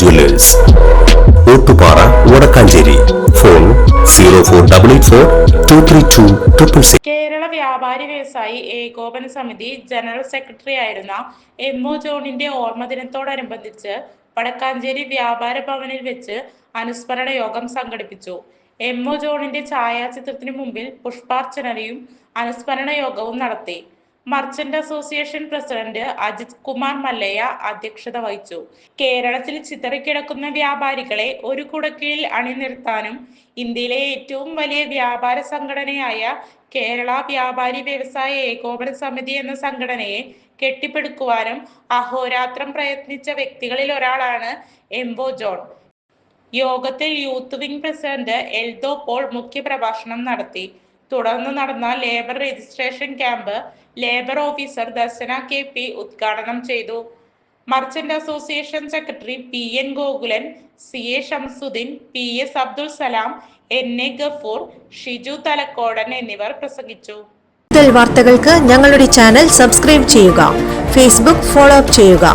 Jewellers Ottupara Vadakkanchery. Phone zero four double eight four two three two triple six Kerala വ്യാപാരി വ്യവസായി ഏകോപന സമിതി general secretary ആയിരുന്ന M O ജോണിന്റെ ഓർമ്മ ദിനത്തോടനുബന്ധിച്ച് വടക്കാഞ്ചേരി വ്യാപാര ഭവനിൽ വെച്ച് അനുസ്മരണ യോഗം സംഘടിപ്പിച്ചു. എം ഒ ജോണിന്റെ ഛായാചിത്രത്തിന് മുമ്പിൽ പുഷ്പാർച്ചനയും അനുസ്മരണ യോഗവും നടത്തി. Merchant association president Ajith Kumar Mallayya അധ്യക്ഷത വഹിച്ചു. കേരളത്തിൽ ചിതറിക്കിടക്കുന്ന വ്യാപാരികളെ ഒരു കുടക്കീഴിൽ അണിനിർത്താനും ഇന്ത്യയിലെ ഏറ്റവും വലിയ വ്യാപാര സംഘടനയായ കേരള വ്യാപാരി വ്യവസായ ഏകോപന സമിതി എന്ന സംഘടനയെ കെട്ടിപ്പടുക്കുവാനും അഹോരാത്രം പ്രയത്നിച്ച വ്യക്തികളിൽ ഒരാളാണ് എംബോ ജോൺ. യോഗത്തിൽ youth wing president Eldho Paul മുഖ്യപ്രഭാഷണം നടത്തി. തുടർന്ന് നടന്ന labour registration camp labour officer Darshana K P ഉദ്ഘാടനം ചെയ്തു. Merchant association secretary P N Gokulan C A Shamsudheen P S Abdul Salam N A Gafoor Shiju Thalakkodan എന്നിവർ പ്രസംഗിച്ചു. കൂടുതൽ വാർത്തകൾക്ക് ഞങ്ങളുടെ ചാനൽ സബ്സ്ക്രൈബ് ചെയ്യുക ഫേസ്ബുക്ക് ഫോളോ അപ്പ് ചെയ്യുക.